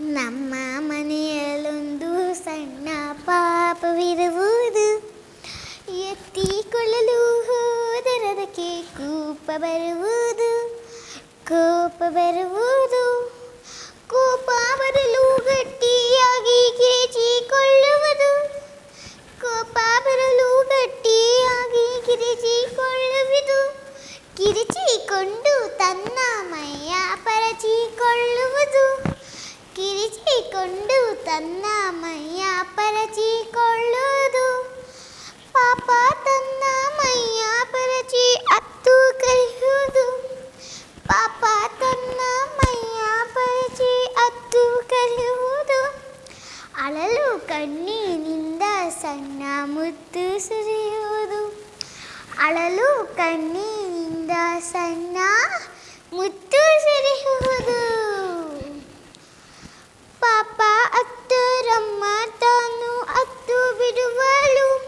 ನಮ್ಮ ಮನೆಯಲ್ಲೊಂದು ಸಣ್ಣ ಪಾಪವಿರುವುದು. ಎತ್ತಿಕೊಳ್ಳಲು ಹೋದರದಕ್ಕೆ ಕೂಪ ಬರುವುದು. ಕೋಪ ಬರುವುದು. ಪರಚಿಕೊಳ್ಳುವುದು ಕಿರಿಚಿಕೊಂಡು ತನ್ನ ಮೈಯ ಪರಚಿಕೊಳ್ಳುವುದು ಪಾಪ ತನ್ನ ಮೈಯ ಪರಚಿ ಅತ್ತು ಕರೆಯುವುದು ಪಾಪ ತನ್ನ ಮೈಯ ಪರಚಿ ಅತ್ತು ಕರೆಯುವುದು ಅಳಲು ಕಣ್ಣಿನಿಂದ ಸಣ್ಣ ಮುತ್ತು ಸುರಿಯುವುದು ಅಳಲು ಕಣ್ಣಿನಿಂದ ಸಣ್ಣ ಮುತ್ತು ಸುರಿಯುವುದು ಪಾಪ ಅತ್ತರಮ್ಮ ತಾನು ಅತ್ತು ಬಿಡುವಳು.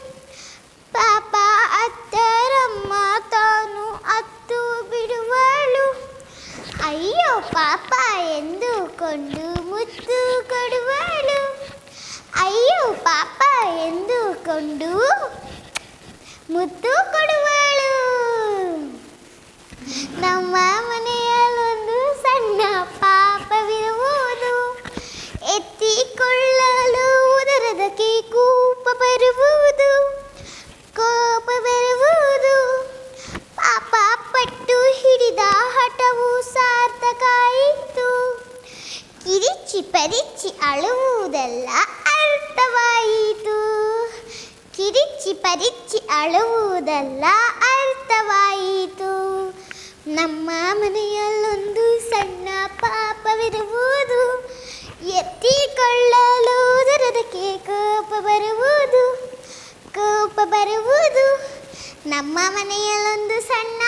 ಪಾಪ ಅತ್ತರಮ್ಮ ತಾನು ಅತ್ತು ಬಿಡುವಳು. ಅಯ್ಯೋ ಪಾಪ ಎಂದುಕೊಂಡು ಮುತ್ತು ಕೊಡುವಳು. ಅಯ್ಯೋ ಪಾಪ ಎಂದುಕೊಂಡು ಮುತ್ತು ಕೊಡುವಳು ಕಿರಿಚಿ ಪರಿಚಿ ಅಳುವುದೆಲ್ಲ ಅರ್ಥವಾಯಿತು. ಕಿರಿಚಿ ಪರಿಚಿ ಅಳುವುದೆಲ್ಲ ಅರ್ಥವಾಯಿತು. ನಮ್ಮ ಮನೆಯಲ್ಲೊಂದು ಸಣ್ಣ ಪಾಪವಿರುವುದು. ಎತ್ತಿಕೊಳ್ಳಲು ದರದಕ್ಕೆ ಕೋಪ ಬರುವುದು. ಕೋಪ ಬರುವುದು. ನಮ್ಮ ಮನೆಯಲ್ಲೊಂದು ಸಣ್ಣ